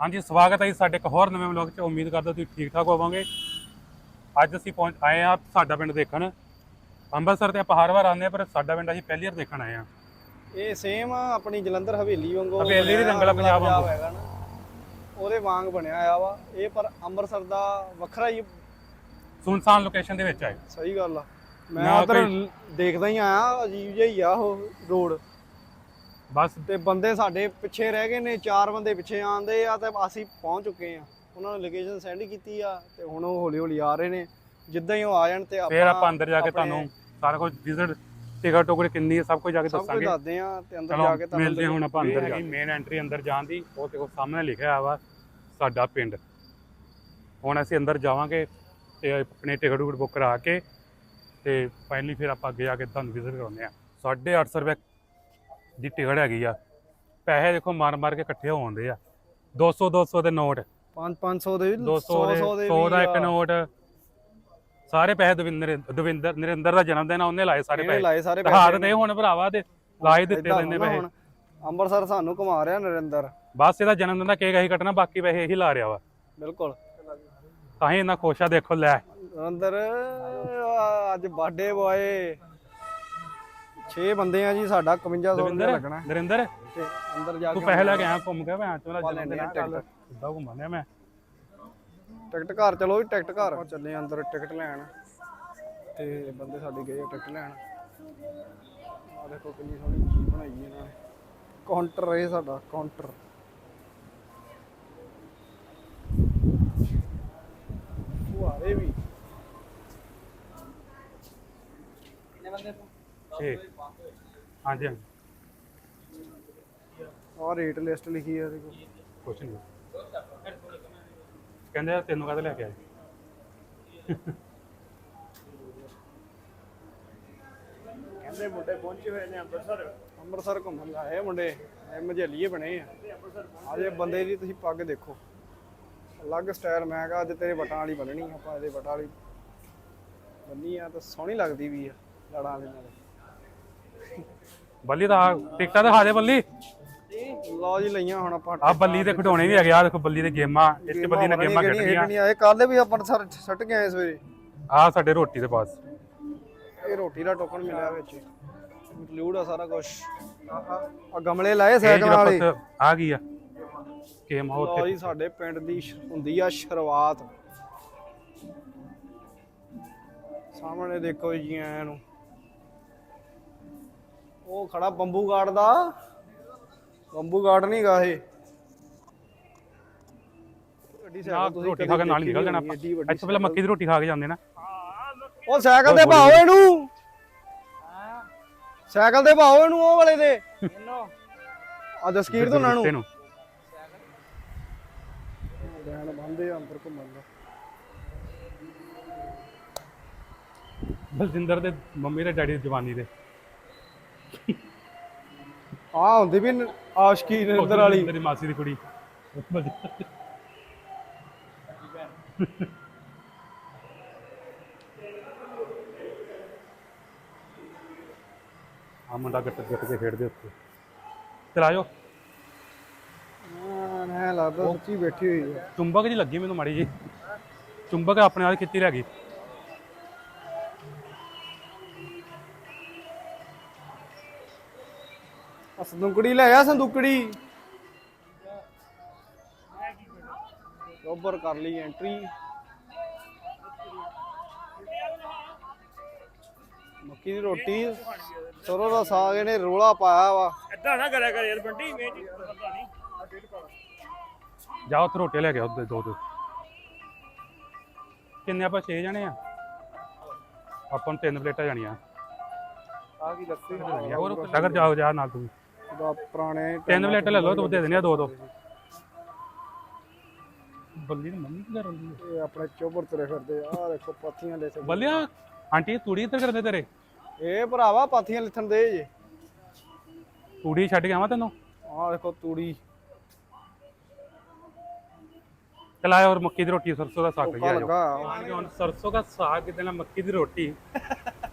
ਹਾਂਜੀ ਸਵਾਗਤ ਹੈ ਜੀ ਸਾਡੇ ਇੱਕ ਹੋਰ ਨਵੇਂ ਵਲੌਗ 'ਚ। ਉਮੀਦ ਕਰਦਾ ਤੁਸੀਂ ਠੀਕ ਠਾਕ ਹੋਵੋਗੇ। ਅੱਜ ਅਸੀਂ ਪਹੁੰਚ ਆਏ ਆ ਸਾਡਾ ਪਿੰਡ ਦੇਖਣ। ਅੰਮ੍ਰਿਤਸਰ ਤੇ ਆਪਾਂ ਹਰ ਵਾਰ ਆਉਂਦੇ ਆ ਪਰ ਸਾਡਾ ਪਿੰਡ ਅਸੀਂ ਪਹਿਲੀ ਵਾਰ ਦੇਖਣ ਆਏ ਆ ਇਹ ਸੇਮ ਆਪਣੀ ਜਲੰਧਰ ਹਵੇਲੀ ਵਾਂਗੂ ਹਵੇਲੀ ਦੀ ਰੰਗਲਾ ਪੰਜਾਬ ਵਾਂਗੂ। ਹੈਗਾ ਨਾ। ਉਹਦੇ ਵਾਂਗ ਬਣਿਆ ਆ ਵਾ। ਇਹ ਪਰ ਅੰਮ੍ਰਿਤਸਰ ਦਾ ਵੱਖਰਾ ਹੀ ਸੁਨਸਾਨ ਲੋਕੇਸ਼ਨ ਦੇ ਵਿੱਚ ਆਏ। ਸਹੀ ਗੱਲ ਆ। ਮੈਂ ਉਧਰ ਦੇਖਦਾ ਹੀ ਆਇਆ ਅਜੀਬ ਜਿਹਾ ਹੀ ਆ ਉਹ ਰੋਡ ਬਸ। ਤੇ ਬੰਦੇ ਸਾਡੇ ਪਿੱਛੇ ਰਹਿ ਗਏ ਨੇ ਚਾਰ ਬੰਦੇ ਪਿੱਛੇ ਆਂਦੇ ਆ ਤੇ ਅਸੀਂ ਪਹੁੰਚ ਚੁੱਕੇ ਆ। ਉਹਨਾਂ ਨੇ ਲੋਕੇਸ਼ਨ ਸੈਂਡ ਕੀਤੀ ਆ ਤੇ ਹੁਣ ਉਹ ਹੌਲੀ ਹੌਲੀ ਆ ਰਹੇ ਨੇ। ਜਿੱਦਾਂ ਹੀ ਉਹ ਆ ਜਾਣ ਤੇ ਫਿਰ ਆਪਾਂ ਅੰਦਰ ਜਾ ਕੇ ਤੁਹਾਨੂੰ ਸਾਰਾ ਕੁਝ ਵਿਜ਼ਿਟ ਟਿਕਟ ਟੋਕਰ ਕਿੰਨੀ ਹੈ ਸਭ ਕੁਝ ਜਾ ਕੇ ਸਭ ਕੁਝ ਦੱਸਾਂਗੇ। ਦੱਸਦੇ ਆ ਤੇ ਅੰਦਰ ਜਾ ਕੇ ਮਿਲਦੇ ਹਾਂ ਹੁਣ ਆਪਾਂ ਅੰਦਰ ਜਾ ਕੇ। ਮੇਨ ਐਂਟਰੀ ਅੰਦਰ ਜਾਣ ਦੀ ਉਹ ਦੇਖੋ ਸਾਹਮਣੇ ਲਿਖਿਆ ਆ ਵਾ ਸਾਡਾ ਪਿੰਡ। ਹੁਣ ਅਸੀਂ ਅੰਦਰ ਜਾਵਾਂਗੇ ਤੇ ਆਪਣੇ ਟਿਕਟ ਟੁਕਟ ਬੁੱਕ ਕਰਾ ਕੇ ਤੇ ਫਾਈਨਲੀ ਫਿਰ ਆਪਾਂ ਅੱਗੇ ਜਾ ਕੇ ਤੁਹਾਨੂੰ ਵਿਜ਼ਿਟ ਕਰਾਉਂਦੇ ਆ। 850 ਰੁਪਏ ਦੀ ਟਿਕਟ ਹੈਗੀ ਆ। ਪੈਸੇ ਦੇਖੋ ਮਾਰ ਮਾਰ ਕੇ ਇਕੱਠੇ ਹੋਉਂਦੇ ਆ। 200 200 ਦੇ ਨੋਟ। 5 500 ਦੇ ਵੀ 200 ਦੇ 100 ਦਾ ਇੱਕ ਨੋਟ। ਸਾਰੇ ਪੈਸੇ ਦਵਿੰਦਰ ਦਵਿੰਦਰ ਨਰਿੰਦਰ ਦਾ ਜਨਮ ਦਿਨ ਆ ਉਹਨੇ ਲਾਏ ਸਾਰੇ ਇਹਨੇ ਪੈਸੇ। ਲਾਏ ਸਾਰੇ ਹਾਰ ਦੇ ਹੁਣ ਭਰਾਵਾ ਤੇ ਲਾਏ ਦਿੱਤੇ ਨਾ ਪੈਸੇ। ਅੰਮ੍ਰਿਤਸਰ ਸਾਨੂੰ ਘੁਮਾ ਰਿਹਾ ਨਰਿੰਦਰ। ਬਸ ਇਹਦਾ ਜਨਮ ਦਿਨ ਦਾ ਕੇਕ ਅਸੀਂ ਕੱਟਣਾ ਬਾਕੀ ਪੈਸੇ ਇਹੀ ਲਾ ਰਿਹਾ ਵਾ। ਬਿਲਕੁਲ। ਤਾਂ ਹੀ ਇੰਨਾ ਖੁਸ਼ ਆ ਦੇਖੋ ਲੈ। ਨਰਿੰਦਰ ਅੱਜ ਬਰਥਡੇ ਬੋਏ 6 ਬੰਦੇ ਆ ਜੀ ਸਾਡਾ 5100 ਰੁਪਏ ਲੱਗਣਾ ਨਰਿੰਦਰ ਤੇ ਅੰਦਰ ਜਾ ਤੂੰ ਕੇ ਪੈਸੇ ਲੈ ਕੇ ਆਇਆ ਘੁੰਮ ਕੇ ਮੈਂ ਚੋਲਾ ਪਾ ਜਨਮ ਦਿਨ ਟਿਕਟ। ਸਿੱਧਾ ਘੁੰਮਾਂਦੇ ਮੈਂ। ਟਿਕਟ ਘਰ ਚਲੋ ਵੀ ਟਿਕਟ ਘਰ। ਚੱਲੇ ਅੰਦਰ ਟਿਕਟ ਲੈਣ। ਤੇ ਬੰਦੇ ਸਾਡੇ ਗਏ ਟਿਕਟ ਲੈਣ। ਆ ਦੇਖੋ ਕਿੰਨੀ ਸੋਹਣੀ ਚੀਜ਼ ਬਣਾਈ ਇਹਨਾਂ ਨੇ। ਕਾਊਂਟਰ ਇਹ ਸਾਡਾ ਕਾਊਂਟਰ। ਫੁਹਾਰੇ ਵੀ। ਠੀਕ ਹਾਂਜੀ ਹਾਂਜੀ। ਆ ਰੇਟ ਲਿਸਟ ਲਿਖੀ ਆ ਇਹਦੇ ਕੋਲ ਕੁਛ ਨਹੀਂ। ਕਹਿੰਦੇ ਆ ਤੈਨੂੰ ਕਾਹਦੇ ਲੈ ਕੇ ਆਏ? ਕਹਿੰਦੇ ਮੁੰਡੇ ਪਹੁੰਚੇ ਹੋਏ ਨੇ ਅੰਮ੍ਰਿਤਸਰ। ਅੰਮ੍ਰਿਤਸਰ ਘੁੰਮਣ ਆਏ ਮੁੰਡੇ। ਇਹ ਮਝੇਲੀਏ ਬਣੇ ਆ। ਆਜੇ ਬੰਦੇ ਦੀ ਤੁਸੀਂ ਪੱਗ ਦੇਖੋ। ਅਲੱਗ ਸਟਾਈਲ ਮੈਂ ਕਿਹਾ ਅੱਜ ਤੇਰੇ ਵਟਾਂ ਵਾਲੀ ਬੰਨਣੀ ਆ, ਆਪਾਂ ਇਹਦੇ ਵਟਾਂ ਵਾਲੀ ਬੰਨੀ ਆ ਤਾਂ ਸੋਹਣੀ ਲੱਗਦੀ ਵੀ ਆ ਲੜਾਂ ਵਾਲੀ ਨਾਲ। ਬੱਲੀ ਦਾ ਟਿਕਟਾਂ ਦਿਖਾ ਦੇ ਬੱਲੀ। ਲਓ ਜੀ ਲਈਆਂ ਹੁਣ ਆਪਾਂ। ਆ ਬੱਲੀ ਦੇ ਖਿਡੌਣੇ ਵੀ ਹੈਗੇ ਆ ਦੇਖੋ ਬੱਲੀ ਦੇ ਗੇਮਾਂ ਇੱਥੇ ਬੱਲੀ ਨੇ ਗੇਮਾਂ ਖੇਡਣੀਆਂ ਨਹੀਂ ਆਏ ਕੱਲ ਵੀ ਆਪਾਂ ਸਰ ਸੱਟ ਕੇ ਆਏ ਸਵੇਰੇ। ਆ ਸਾਡੇ ਰੋਟੀ ਦੇ ਪਾਸ। ਇਹ ਰੋਟੀ ਦਾ ਟੋਕਨ ਮਿਲਿਆ ਵਿੱਚ। ਇੰਕਲੂਡ ਆ ਸਾਰਾ ਕੁਝ ਆ ਗਮਲੇ ਲਾਏ ਸਾਈਕਲ ਵਾਲੇ। ਆ ਗਈ ਆ? ਗੇਮ ਹੋ ਲਓ ਜੀ ਸਾਡੇ ਪਿੰਡ ਦੀ ਹੁੰਦੀ ਆ ਸ਼ੁਰੂਆਤ। ਸਾਹਮਣੇ ਦੇਖੋ ਜੀ ਐ ਨੂੰ। ਉਹ ਖੜਾ ਬੰਬੂ ਗਾਰਡ ਦਾ। ਬੰਬੂ ਗਾਰਡ ਨਹੀਂ ਗਾ ਇਹ। ਨਾ ਸਾਈਕਲ ਤੁਸੀਂ ਰੋਟੀ ਖਾ ਕੇ ਨਾਲ ਦੇਖੀ ਨਿਕਲ ਜਾਣਾ ਆਪਾਂ। ਇੱਥੇ ਪਹਿਲਾਂ ਮੱਕੀ ਦੀ ਰੋਟੀ ਖਾ ਕੇ ਜਾਂਦੇ ਨਾ। ਉਹ ਸਾਈਕਲ ਤੇ ਭਾਓ ਇਹਨੂੰ। ਸਾਈਕਲ ਤੇ ਭਾਓ ਇਹਨੂੰ ਉਹ ਵਾਲੇ ਦੇ ਆ ਜਸਕੀਰ ਤੋਂ ਬੰਦੇ ਅੰਦਰ ਘੁੰਮਣ ਦਾ ਬਲਜਿੰਦਰ ਦੇ ਮੰਮੀ ਤੇ ਡੈਡੀ ਦੀ ਜਵਾਨੀ ਦੇ। ਆ ਹੁੰਦੀ ਵੀ ਨ- ਆਸ਼ਕੀ ਨਿਰੰਦਰ ਵਾਲੀ। ਤੇਰੀ ਮਾਸੀ ਦੀ ਕੁੜੀ। ਆ ਮੁੰਡਾ ਗੱਟ ਗੱਟ ਕੇ ਖੇਡਦੇ ਉੱਤੇ ਚਲਾਇਓ। ਹਾਂ ਨਾ ਲੱਗਦਾ ਸੱਚੀ ਬੈਠੀ ਹੋਈ ਹੈ ਚੁੰਬਕ ਜੀ ਲੱਗੀ ਮੈਨੂੰ ਮਾੜੀ ਜੀ ਚੁੰਬਕ ਆਪਣੇ ਨਾਲ ਖਿੱਚੀ ਰਹਿ ਗਈ। ਸੰਦੂਕੜੀ ਲੈ ਆ ਸੰਦੂਕੜੀ। ਉੱਪਰ ਕਰ ਲਈ ਐਂਟਰੀ ਮੱਕੀ ਦੀ ਰੋਟੀ ਸਰੋਂ ਦਾ ਸਾਗ ਇਹਨੇ ਰੋਲਾ ਪਾਇਆ ਵਾ। ਜਾ ਉੱਥੇ ਰੋਟੀ ਲੈ ਕੇ ਆਓ ਦੋ ਦੋ ਕਿੰਨੇ ਆਪਾਂ 6 ਜਣੇ ਆ? ਆਪਾਂ ਨੂੰ ਤਿੰਨ ਪਲੇਟਾਂ ਜਾਣੀਆਂ। ਆ ਕੀ ਲੱਸੀ ਹੋਰ ਅਗਰ ਜਾਓ ਜਾ ਨਾਲ ਤੂੰ ਦਾ ਪੁਰਾਣੇ ਤਿੰਨ ਪਲੇਟਾਂ ਲੈ ਲਓ ਤੂੰ ਦੇ ਦੇਣੇ ਆ ਦੋ ਦੋ। ਬੱਲੀ ਦੀ ਮੰਮੀ ਕੀ ਕਰ ਰਹੀ ਹੈ ਇਹ ਆਪਣੇ ਚੋਬਰ ਤੁਰੇ ਫਿਰਦੇ ਆ ਦੇਖੋ ਪਾਥੀਆਂ ਲੈ ਕੇ। ਬੱਲਿਆ ਆਂਟੀ ਤੂੜੀ ਇੱਧਰ ਕਰਦੇ ਤੇਰੇ? ਇਹ ਭਰਾਵਾ ਪਾਥੀਆਂ ਲਿਥਣ ਦੇ ਜੇ। ਤੂੜੀ ਛੱਡ ਕੇ ਆਵਾਂ ਤੈਨੂੰ? ਆ ਦੇਖੋ ਤੂੜੀ। ਚਲਾਏ ਔਰ ਮੱਕੀ ਦੀ ਰੋਟੀ ਸਰਸੋਂ ਦਾ ਸਾਗ ਕਾ ਖਾਈਆ ਲੱਗਾ। ਹੁਣ ਸਰਸੋਂ ਦਾ ਸਾਗ ਕਿਤੇ ਨਾ ਮੱਕੀ ਦੀ ਰੋਟੀ।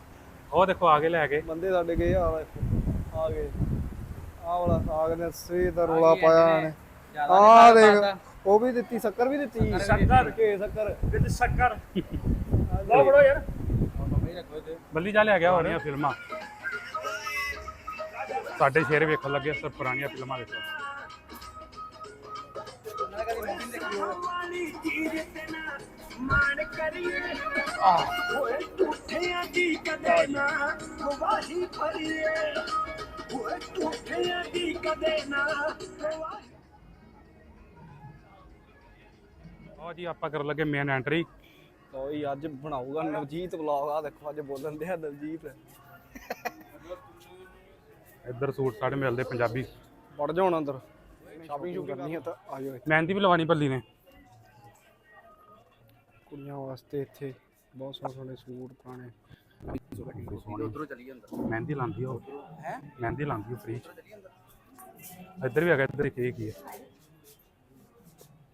ਉਹ ਦੇਖੋ ਆਗੇ ਲੈ ਕੇ ਬੰਦੇ ਸਾਡੇ ਗਏ ਆ ਦੇਖੋ ਆ ਗਏ। ਆ ਵਾਲਾ ਸਾਗ ਨੇ ਸਵੇਰ ਦਾ ਰੋਲਾ ਪਾਇਆ ਨੇ ਆ ਦੇਖ ਉਹ ਵੀ ਦਿੱਤੀ ਸ਼ੱਕਰ ਵੀ ਦਿੱਤੀ। ਸ਼ੱਕਰ। ਕੇ ਸ਼ੱਕਰ। ਵਿੱਚ ਸ਼ੱਕਰ। ਲਓ ਫੜੋ ਯਾਰ। ਬੱਲੀ ਜਾ ਲਿਆ ਗਿਆ ਹੋਣੀਆਂ ਫਿਲਮਾਂ। ਸਾਡੇ ਸ਼ੇਰ ਵੇਖਣ ਲੱਗੇ ਸਰ ਪੁਰਾਣੀਆਂ ਫਿਲਮਾਂ ਵੇਖੋ। ਲਓ ਜੀ ਆਪਾਂ ਕਰਨ ਲੱਗੇ ਮੇਨ ਐਂਟਰੀ ਕੋਈ ਅੱਜ ਬਣਾਊਗਾ ਨਵਜੀਤ ਵਲੌਗ ਆ ਦੇਖੋ ਅੱਜ ਬੋਲਣ ਦੇ ਆ ਨਵਜੀਤ। ਇੱਧਰ ਸੂਟ ਸਾੜੇ ਮਿਲਦੇ ਪੰਜਾਬੀ। ਵੜ ਜਾਓ ਹੁਣ ਅੰਦਰ। ਸ਼ਾਪਿੰਗ ਸ਼ੂਪਿੰਗ ਕਰਨੀ ਹੈ ਤਾਂ ਆ ਜਾਓ ਇੱਥੇ। ਮਹਿੰਦੀ ਵੀ ਲਵਾਣੀ ਬੱਲੀ ਨੇ। ਕੁੜੀਆਂ ਵਾਸਤੇ ਇੱਥੇ ਬਹੁਤ ਸੋਹਣੇ ਸੋਹਣੇ ਸੂਟ ਪੁਰਾਣੇ। ਉਧਰੋਂ ਚਲੀ ਜਾਂਦਾ। ਮਹਿੰਦੀ ਲਾਉਂਦੀ ਉਹ। ਹੈ ਮਹਿੰਦੀ ਲਾਉਂਦੀ ਉਹ ਫ੍ਰੀ ਇੱਧਰ ਵੀ ਆ ਗਿਆ ਇੱਧਰ ਕੀ ਕੀ ਹੈ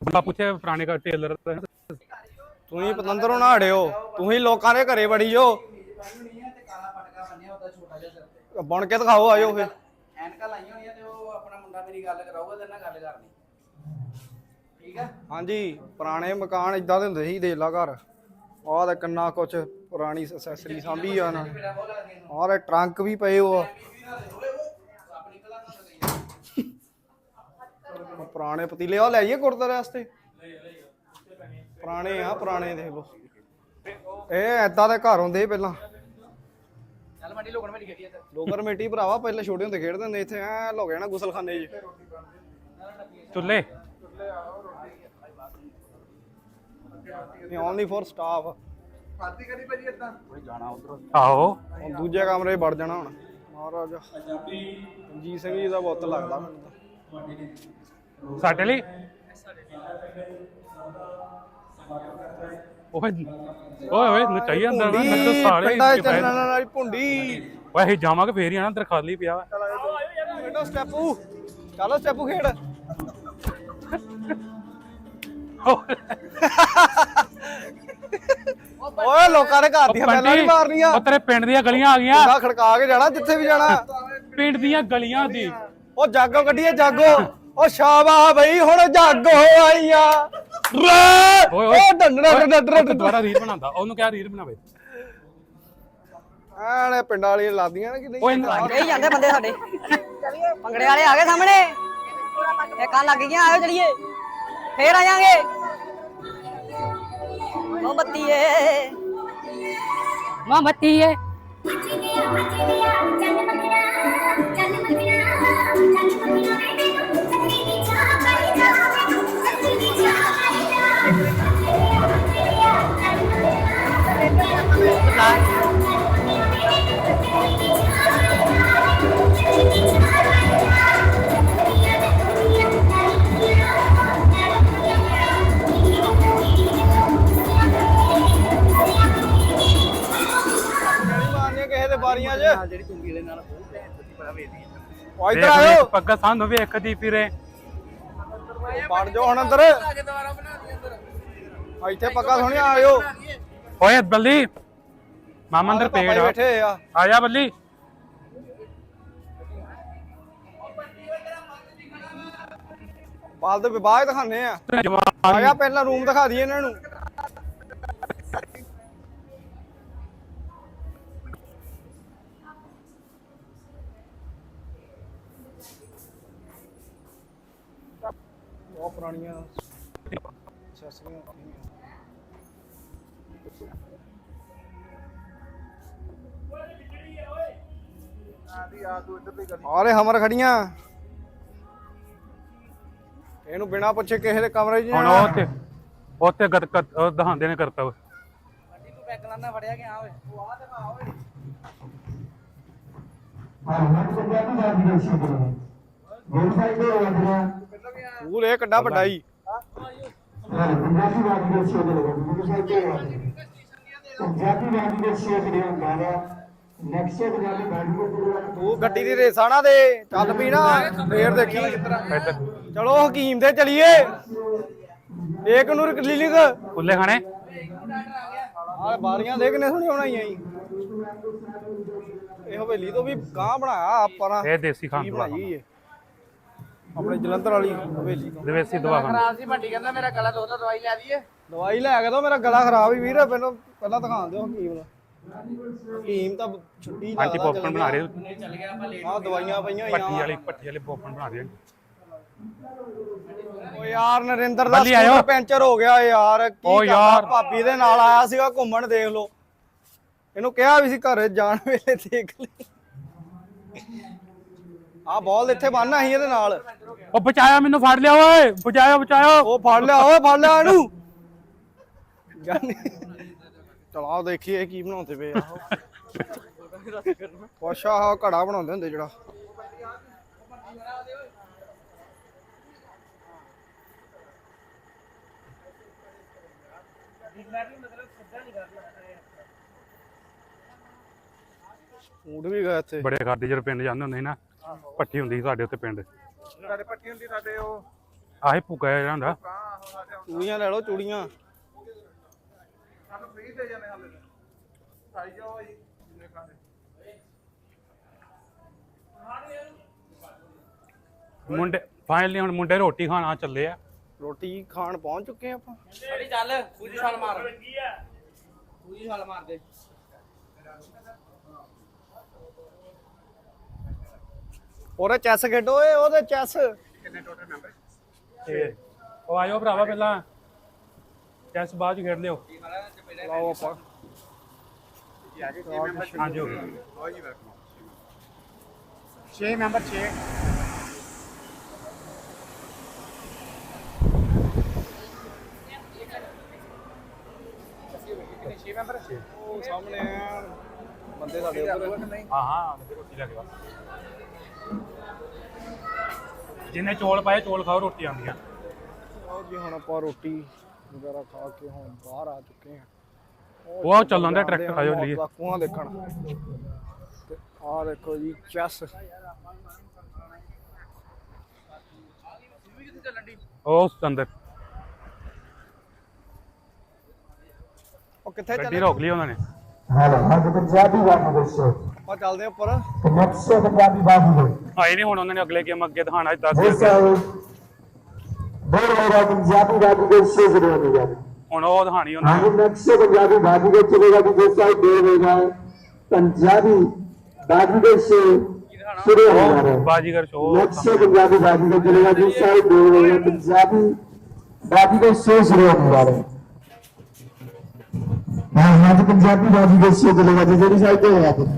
ਬੰਦਾ ਪੁੱਛਿਆ ਪੁਰਾਣੇ ਕਾ ਟੇਲਰ ਤੁਸੀਂ ਪਤੰਦਰੋਂ ਨਾ ਹੜਿਓ ਤੁਸੀਂ ਲੋਕਾਂ ਦੇ ਘਰੇ ਵੜੀ ਜੋ ਬਣ ਕੇ ਦਿਖਾਓ ਆਇਓ ਫੇ ਐਨਕਾਂ ਲਾਈਆਂ ਹੋਈਆਂ ਤੇ ਉਹ ਆਪਣਾ ਮੁੰਡਾ ਮੇਰੀ ਗੱਲ ਕਰਾਊਗਾ ਤੇ ਨਾਲ ਗੱਲ ਕਰਨੀ। ਠੀਕ ਆ? ਹਾਂਜੀ ਪੁਰਾਣੇ ਮਕਾਨ ਇਦਾਂ ਦੇ ਹੁੰਦੇ ਸੀ ਦੇਖ ਲਾ ਘਰ। ਆਹ ਤੇ ਕਿੰਨਾ ਕੁਛ ਪੁਰਾਣੀ ਐਕਸੈਸਰੀ ਸਾਂਭੀ ਆ ਨਾ। ਤੇ ਟਰੰਕ ਵੀ ਪਏ ਹੋ ਪੁਰਾਣੇ ਪਤੀਲੇ ਆ ਲੈ ਜਾਈਏ ਗੁਰਦੁਆਰੇ ਵਾਸਤੇ? ਪੁਰਾਣੇ ਆ ਪੁਰਾਣੇ ਦੇਖ ਲੋ ਇਹ ਐਦਾਂ ਦੇ ਘਰ ਹੁੰਦੇ ਪਹਿਲਾਂ। ਚੱਲ ਮੰਡੀ ਲੋਕਣ ਮੇਰੀ ਖੇਡੀ ਇੱਧਰ। ਲੋਕਰ ਮੇਟੀ ਭਰਾਵਾ ਪਹਿਲੇ ਛੋਟੇ ਹੁੰਦੇ ਖੇਡਦੇ ਹੁੰਦੇ ਇੱਥੇ ਐ ਲੋ ਗਿਆ ਨਾ ਗੁਸਲਖਾਨੇ 'ਚ ਚੁੱਲੇ ਇਹ ਓਨਲੀ ਫॉर ਸਟਾਫ ਆਓ ਹੁਣ ਦੂਜੇ ਕਮਰੇ 'ਚ ਵੜ ਜਾਣਾ ਹੁਣ। ਮਹਾਰਾਜਾ। ਰਣਜੀਤ ਸਿੰਘ ਜੀ ਦਾ ਬੁੱਤ ਲੱਗਦਾ ਮੈਨੂੰ ਤਾਂ। ਸਾਡੇ ਲਈ? ਓਏ ਓਏ ਓਏ ਨਚਾਈ ਜਾਂਦਾ ਨਾ ਭੁੰਡੀ। ਸਾਰੇ ਪਿੰਡਾਂ 'ਚ ਚੱਲਣ ਵਾਲੀ ਭੁੰਡੀ। ਓਏ ਅਸੀਂ ਜਾਵਾਂਗੇ ਫੇਰ ਹੀ ਆਣਾ ਅੰਦਰ ਖਾਲੀ ਪਿਆ ਵਾ। ਖੇਡੋ ਸਟੈਪੂ। ਚਲੋ ਸਟੈਪੂ ਖੇਡ। ਓਏ ਲੋਕਾਂ ਦੇ ਘਰ ਦੀਆਂ ਪਹਿਲਾਂ ਨਹੀਂ ਮਾਰਨੀਆਂ। ਉਹ ਤੇਰੇ ਪਿੰਡ ਦੀਆਂ ਗਲੀਆਂ ਆ ਗਈਆਂ। ਨਾ ਖੜਕਾ ਕੇ ਜਾਣਾ ਜਿੱਥੇ ਵੀ ਜਾਣਾ। ਪਿੰਡ ਦੀਆਂ ਗਲੀਆਂ ਦੀ। ਉਹ ਜਾਗੋ ਕੱਢੀਏ ਜਾਗੋ। ਉਹ ਸ਼ਾਬਾਸ਼ ਬਈ ਹੁਣ ਜਾਗੋ ਆਈਆਂ। ਓਏ ਓਏ ਉਹ ਡੰਡਣਾ ਦੁਬਾਰਾ ਰੀਲ ਬਣਾਉਂਦਾ। ਉਹਨੂੰ ਕਿਹਾ ਰੀਲ ਬਣਾਵੇ। ਐਨੇ ਪਿੰਡਾਂ ਵਾਲੀਆਂ ਲਾਦੀਆਂ ਨੇ ਕਿ ਨਹੀਂ? ਓਏ ਇਹ ਜਾਂਦੇ ਬੰਦੇ ਸਾਡੇ। ਭੰਗੜੇ ਵਾਲੇ ਆ ਗਏ ਸਾਹਮਣੇ। ਇਹ ਕੰਨ ਲੱਗ ਗਈਆਂ ਆਇਓ ਚਲੀਏ। ਫੇਰ ਆ ਜਾਾਂਗੇ ਮੋਮਬੱਤੀ ਏ ਮੋਮਬੱਤੀ ਏ ਨਹੀਂ ਜਿਹੜੀ ਚੁੰਗੀ ਦੇ ਨਾਲ ਬਹੁਤ ਤੁਸੀਂ ਬੜਾ ਉਹ ਇੱਧਰ ਆਇਓ। ਪੱਗਾ ਸਾਨੂੰ ਵੇਖਦੀ ਫਿਰੇ। ਵੜ ਜਾਓ ਹੁਣ ਅੰਦਰ। ਦੁਬਾਰਾ ਬਣਾ ਦੀ ਅੰਦਰ ਇੱਥੇ ਪੱਕਾ ਸੋਹਣਿਆ ਆਇਓ। ਓਏ ਬੱਲੀ। ਮਾਮਾ ਅੰਦਰ ਪੇੜ ਆ। ਬੈਠੇ ਆ। ਆ ਜਾ ਬੱਲੀ। ਬਾਲ ਦੇ ਵਿਵਾਹ ਦਿਖਾਣੇ ਆ। ਆਇਆ ਪਹਿਲਾਂ ਰੂਮ ਦਿਖਾ ਦਈਏ ਇਹਨਾਂ ਨੂੰ। ਆਰੇ ਹਮਰ ਖੜੀਆਂ। ਇਹਨੂੰ ਬਿਨਾ ਪੁੱਛੇ ਕਿਸੇ ਦੇ ਕਮਰੇ 'ਚ ਹੁਣ। ਉਹ ਤੇ ਉੱਥੇ ਗਤ ਗਤ- ਉਹ ਦਿਖਾਉਂਦੇ ਨੇ ਕਰਤਵ ਮੰਡੀ ਤੂੰ ਬੈਗ ਲਾਣਾ ਫੜਿਆ ਗਿਆ ਓਏ ਉਹ ਆ ਦਿਖਾ ਓਏ ਫੂਲ ਇਹ ਕੱਡਾ ਵੱਡਾ ਹੀ ਤੂੰ ਗੱਡੀ ਦੀ ਰੇਸਾਂ ਨਾ ਦੇ ਚੱਲ ਪੀ ਨਾ ਫੇਰ ਦੇਖੀ। ਚਲੋ ਹਕੀਮ ਦੇ ਚਲੀਏ। ਏਕ ਨੂਰ ਕਲੀਨਿਕ ਕੁੱਲੇ ਖਾਣੇ? ਆ ਬਾਰੀਆਂ ਦੇ ਕਿੰਨੇ ਸੋਹਣੀਆਂ ਬਣਾਈਆਂ ਜੀ। ਇਹ ਹਵੇਲੀ ਤੋਂ ਵੀ ਗਾਂ ਬਣਾਇਆ ਆਪਾਂ ਨਾ। ਇਹ ਦੇਸੀ ਖਾਣ ਕੀ ਬਣਾਈ ਏ ਆਪਣੇ ਜਲੰਧਰ ਵਾਲੀ ਹਵੇਲੀ। ਤੋਂ ਦਵੇਸੀ ਦਵਾਖਾਨਾ ਖਰਾਬ ਸੀ ਭੰਡੀ ਕਹਿੰਦਾ ਮੇਰਾ ਗਲਾ ਦੁਖਦਾ ਦਵਾਈ ਲੈ ਦਈਏ ਦਵਾਈ ਲੈ ਕੇ ਦੋ ਮੇਰਾ ਗਲਾ ਖਰਾਬ ਹੀ ਵੀਰ ਪਹਿਲਾਂ ਪਹਿਲਾਂ ਦਿਖਾਣ ਦਿਓ ਹਕੀਮ ਨੂੰ। ਹਕੀਮ ਤਾਂ ਛੁੱਟੀ ਆਂਟੀ ਪੌਪਕੌਰਨ ਬਣਾ ਰਹੇ ਨਹੀਂ ਚੱਲ ਗਿਆ ਆਪਾਂ ਲੇਟ ਆ ਦਵਾਈਆਂ ਪਈਆਂ ਪੱਟੀ ਹੋਈਆਂ ਵਾਲੀ ਪੱਟੀ ਵਾਲੇ ਪੌਪਕੌਰਨ ਬਣਾ ਰਹੇ ਓ ਯਾਰ ਨਰਿੰਦਰ ਦਾ ਬੱਲੀ ਆਇਓ। ਸਕੂਟਰ ਪੈਂਚਰ ਹੋ ਗਿਆ ਯਾਰ। ਕੀ ਓ ਕਰਨਾ। ਭਾਬੀ ਦੇ ਨਾਲ ਆਇਆ ਸੀਗਾ ਘੁੰਮਣ ਦੇਖ ਲਓ। ਇਹਨੂੰ ਕਿਹਾ ਵੀ ਸੀ ਘਰੇ ਜਾਣ ਵੇਲੇ ਦੇਖ ਲਈ। ਆ ਬਾਲ ਇੱਥੇ ਬੰਨ ਆਹੀ ਇਹਦੇ ਨਾਲ। ਉਹ ਬਚਾਇਆ ਮੈਨੂੰ ਫੜ ਲਿਆ ਓਏ। ਬਚਾਇਆ ਬਚਾਇਆ। ਉਹ ਫੜ ਲਿਆ ਓਏ ਫੜ ਲਿਆ ਇਹਨੂੰ। ਚਲਾਓ ਦੇਖੀਏ ਕੀ ਬਣਾਉਂਦੇ ਪਏ ਆ। ਕੁਛ ਆਹ ਘੜਾ ਬਣਾਉਂਦੇ ਹੁੰਦੇ ਜਿਹੜਾ। ਊਂਟ ਵੀ ਗਏ ਇੱਥੇ। ਬੜੇ ਖਾਦੇ ਜਦੋਂ ਪਿੰਡ ਜਾਂਦੇ ਹੁੰਦੇ ਸੀ ਨਾ। ਪੱਟੀ ਹੁੰਦੀ ਸੀ ਸਾਡੇ ਉੱਤੇ ਪਿੰਡ। ਸਾਡੇ ਪੱਟੀ ਹੁੰਦੀ ਸਾਡੇ ਉਹ ਆਹੀ ਪੁੱਗਾ ਜਿਹੜਾ ਹੁੰਦਾ। ਚੂੜੀਆਂ ਲੈ ਲਓ ਚੂੜੀਆਂ। ਮੁੰਡੇ ਫਾਈਨਲੀ ਹੁਣ ਮੁੰਡੇ ਰੋਟੀ ਖਾਣਾ ਚੱਲੇ ਆ। ਰੋਟੀ ਖਾਣ ਪਹੁੰਚ ਚੁੱਕੇ ਆਪਾਂ। ਅੜੀ ਚੱਲ ਪੂਜੀ ਛਾਲ ਮਾਰ। ਪੂਜੀ ਛਾਲ ਮਾਰ ਦੇ। ਉਹਦੇ ਚੈਸ ਖੇਡੋ ਓਏ ਉਹਦੇ ਚੈਸ। ਤੇ ਉਹ ਆਇਓ ਭਰਾਵਾ ਪਹਿਲਾਂ। ਚੈਸ ਬਾਅਦ ਚ ਖੇਡ ਲਿਓ। ਲਾਓ ਆਪਾਂ। ਹਾਂਜੀ ਹੋ ਗਿਆ 6 ਮੈਂਬਰ 6 ਉਹ ਸਾਹਮਣੇ ਆ। ਬੰਦੇ ਸਾਡੇ ਉੱਪਰ ਹਾਂ ਹਾਂ ਰੋਟੀ ਲੈ ਕੇ ਜਿੰਨੇ ਚੋਲ ਪਾਏ ਚੋਲ ਖਾਓ ਰੋਟੀ ਆਉਂਦੀਆਂ ਆਓ ਜੀ ਹੁਣ ਆਪਾਂ ਰੋਟੀ ਵਗੈਰਾ ਖਾ ਕੇ ਹੁਣ ਬਾਹਰ ਆ ਚੁੱਕੇ ਹਾਂ। ਉਹ ਚੱਲਣ ਦੇ ਟਰੈਕਟਰ ਆਇਓ ਲਈ ਬਾਕੂਆਂ ਦੇਖਣ। ਤੇ ਆਹ ਦੇਖੋ ਜੀ ਚੈਸ। ਉਹ ਅੰਦਰ ਉਹ ਕਿੱਥੇ ਗੱਡੀ ਚੱਲੇ? ਰੋਕ ਲਈ ਉਹਨਾਂ ਨੇ। ਹੈਲੋ ਹਾਂਜੀ ਪੰਜਾਬੀ ਬਾਬੂ ਦੱਸੋ। ਆਪਾਂ ਚੱਲਦੇ ਉੱਪਰ। ਨੈਕਸਟ ਪੰਜਾਬੀ ਬਾਬੂ ਦੇ ਆਏ ਨਹੀਂ ਹੁਣ ਉਹਨਾਂ ਨੇ ਅਗਲੇ ਗੇਮ ਅੱਗੇ ਦਿਖਾਣਾ ਦੱਸ ਦਿਓ। ਬੋਲ ਮੇਰਾ ਪੰਜਾਬੀ ਬਾਬੂ ਦੇ ਸੇ ਜ਼ਰੂਰ ਹੋ। ਜਾਵੇ ਹੁਣ ਉਹ ਦਿਖਾਣੀ ਉਹਨਾਂ ਨੇ। ਨੈਕਸਟ ਪੰਜਾਬੀ ਬਾਬੂ ਦੇ ਚਲੇਗਾ ਕਿ ਜਿਸ ਸਾਲ ਦੇਰ ਹੋਏਗਾ ਪੰਜਾਬੀ ਬਾਬੂ ਦੇ ਸੇ ਸ਼ੁਰੂ ਹੋ। ਜਾਣਾ ਬਾਜੀਗਰ ਸ਼ੋਅ ਨੈਕਸਟ ਪੰਜਾਬੀ ਬਾਬੂ ਦੇ ਚਲੇਗਾ ਜਿਸ ਸਾਲ ਦੇਰ ਹੋਏਗਾ ਪੰਜਾਬੀ ਬਾਬੂ ਦੇ ਸੇ ਜ਼ਰੂਰ ਹੋ। ਜਾਣਾ ਹਾਂ ਹਾਂ ਪੰਜਾਬੀ ਬਾਜੀ ਦੱਸੋ ਗੱਲ ਬਾਜੀ ਜਿਹੜੀ ਸਾਈਡ ਤੇ ਹੋਇਆ ਤੁਸੀਂ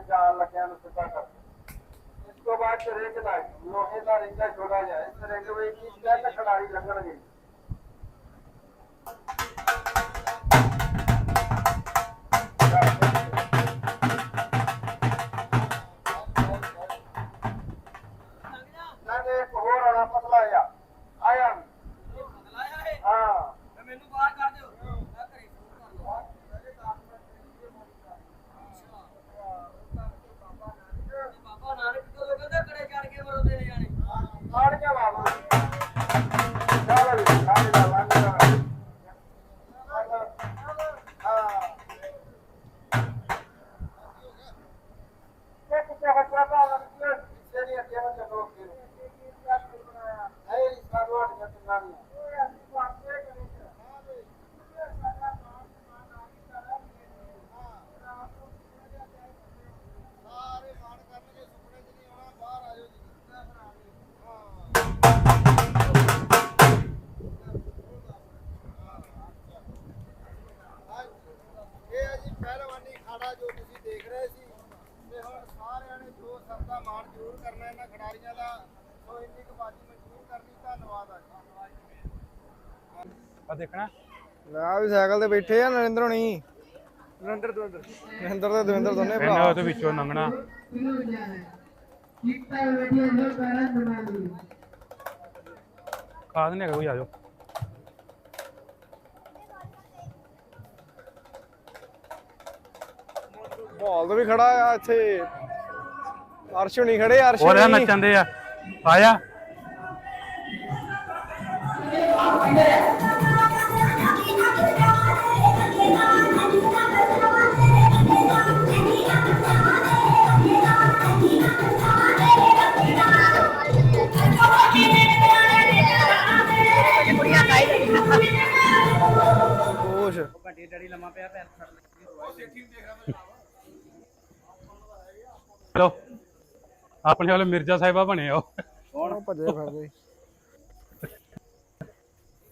ਤੇ ਜਾਣ ਲੱਗਿਆ ਨੂੰ ਸਿੱਧਾ ਕਰ ਇਸ ਤੋਂ ਬਾਅਦ ਤੇ ਰਿੰਗ ਦਾ ਲੋਹੇ ਦਾ ਰਿੰਗਾ ਜੋੜਾ ਜਾਏ ਇਸ ਰਿੰਗ ਵਿੱਚ ਕੀ ਸਟੈਂਡ ਖਿਡਾਰੀ ਲੱਗਣਗੇ? ਖਿਡਾਰੀਆਂ ਦਾ। ਸੋ ਇੰਨੀ ਕੁ ਬਾਜੀ ਮਨਜ਼ੂਰ ਕਰਨੀ ਧੰਨਵਾਦ ਆ ਜੀ। ਆ ਦੇਖਣਾ। ਲੈ ਵੀ ਸਾਈਕਲ ਤੇ ਬੈਠੇ ਆ ਨਰਿੰਦਰ ਹੋਣੀ। ਨਰਿੰਦਰ ਦਵਿੰਦਰ ਨਰਿੰਦਰ ਤੇ ਦਵਿੰਦਰ ਦੋਨੇ ਇਹਨੇ ਭਰਾ ਉਹਦੇ ਵਿੱਚੋਂ ਲੰਘਣਾ। ਖਾਦ ਨਹੀਂ ਹੈਗਾ ਕੋਈ ਆ ਜਾਓ। ਮਾਹੌਲ ਤੇ ਵੀ ਖੜਾ ਆ ਇੱਥੇ। ਅਰਸ਼ ਹੁਣੀ ਖੜੇ ਅਰਸ਼ ਹੋਰ ਇਹ। ਨੱਚਣ ਦੇ ਆ। ਆਇਆ। ਵੱਡੇ ਡੈਡੀ ਲੰਮਾ ਪਿਆ ਪੈਰ ਫੜ ਆਪਣੇ ਵਾਲੇ ਮਿਰਜ਼ਾ ਸਾਹਿਬਾ ਬਣੇ ਆ ਉਹ। ਉਹ ਭੱਜੇ ਫਿਰਦੇ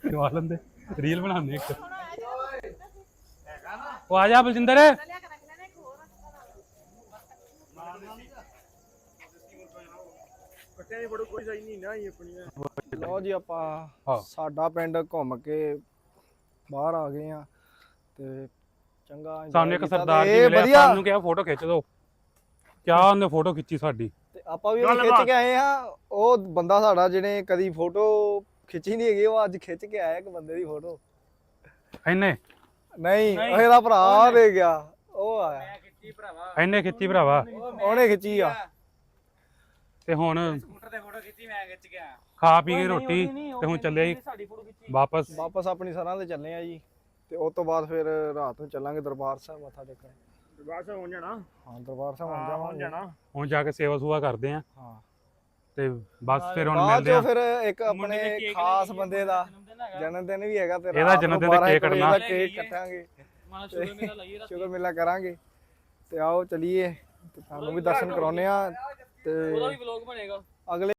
ਖਵਾ ਲੈਂਦੇ। ਰੀਲ ਬਣਾਉਂਦੇ ਇੱਕ। ਉਹ ਆ ਜਾ ਬਲਜਿੰਦਰ। ਕੱਟਿਆਂ ਦੀ ਫੜੋ ਕੋਈ ਸਹੀ ਨਹੀਂ ਨਾ ਹੀ ਆਪਣੀਆਂ ਲਓ ਜੀ ਆਪਾਂ ਹਾਂ। ਸਾਡਾ ਪਿੰਡ ਘੁੰਮ ਕੇ ਬਾਹਰ ਆ ਗਏ ਆ ਤੇ ਚੰਗਾ enjoy ਸਾਨੂੰ ਇੱਕ ਕੀਤਾ ਤੇ ਸਰਦਾਰ ਜੀ ਇਹ ਮਿਲਿਆ ਵਧੀਆ। ਸਾਨੂੰ ਕਿਹਾ ਫੋਟੋ ਖਿੱਚ ਦਿਓ ਕਿਆ ਉਹਨੇ ਫੋਟੋ ਖਿੱਚੀ ਸਾਡੀ? ਆਪਾਂ ਵੀ ਉਹਨੂੰ ਖਿੱਚ ਕੇ ਆਏ ਆ ਉਹ ਬੰਦਾ ਸਾਡਾ ਜਿਹਨੇ ਕਦੀ ਫੋਟੋ ਖਿੱਚੀ ਨਹੀਂ ਹੈਗੀ ਉਹ ਅੱਜ ਖਿੱਚ ਕੇ ਆਇਆ ਇੱਕ ਬੰਦੇ ਦੀ ਫੋਟੋ ਇਹਨੇ ਨਹੀਂ ਉਹ ਇਹਦਾ ਭਰਾ ਦੇ ਗਿਆ। ਉਹ ਆਇਆ। ਖਿੱਚੀ ਭਰਾਵਾ। ਇਹਨੇ ਖਿੱਚੀ ਭਰਾਵਾ? ਉਹਨੇ ਖਿੱਚੀ ਆ। ਤੇ ਹੁਣ ਸਕੂਟਰ ਤੇ ਫੋਟੋ ਖਿੱਚੀ ਮੈਂ ਖਿੱਚ ਗਿਆ। ਖਾ ਪੀ ਕੇ ਰੋਟੀ ਤੇ ਹੁਣ ਚੱਲੇ ਵਾਪਸ। ਵਾਪਸ ਆਪਣੀ ਸਰਾਂ ਤੇ ਚੱਲੇ ਆ ਜੀ। ਤੇ ਉਸ ਤੋਂ ਬਾਅਦ ਫਿਰ ਰਾਤ ਨੂੰ ਚੱਲਾਂਗੇ ਦਰਬਾਰ ਸਾਹਿਬ ਮੱਥਾ ਟੇਕਣ। ਬਸ ਹੋ ਜਾਣਾ। ਹਾਂ ਦਰਬਾਰ ਸਾਹਿਬ ਹਾਂ ਹੁਣ ਹੋ ਜਾਵਾਂਗੇ। ਜਾਣਾ। ਹੁਣ ਜਾ ਕੇ ਸੇਵਾ ਸੂਵਾ ਕਰਦੇ ਆ। ਹਾਂ। ਤੇ ਬਸ ਫਿਰ ਹੁਣ ਬਾਅਦ ਮਿਲਦੇ ਚੋਂ ਆ। ਫਿਰ ਇੱਕ ਆਪਣੇ ਖਾਸ ਬੰਦੇ ਦਾ ਜਨਮ ਦਿਨ ਵੀ ਹੈਗਾ ਤੇ ਇਹਦਾ ਰਾਤ ਨੂੰ ਜਨਮ ਦਿਨ ਦਾ 12 ਕੇਕ ਕੱਟਣਾ। ਕੱਟਾਂਗੇ। ਮਾਨਾ ਸ਼ੁਗਰ ਮੇਰਾ ਲਾਈਏ ਸ਼ੁਗਰ ਮੇਲਾ ਕਰਾਂਗੇ। ਤੇ ਆਓ ਚਲੀਏ। ਤੇ ਤੁਹਾਨੂੰ ਵੀ ਦਰਸ਼ਨ ਕਰਾਉਨੇ ਆ। ਤੇ ਉਹਦਾ ਵੀ ਵਲੌਗ ਬਣੇਗਾ। ਅਗਲੇ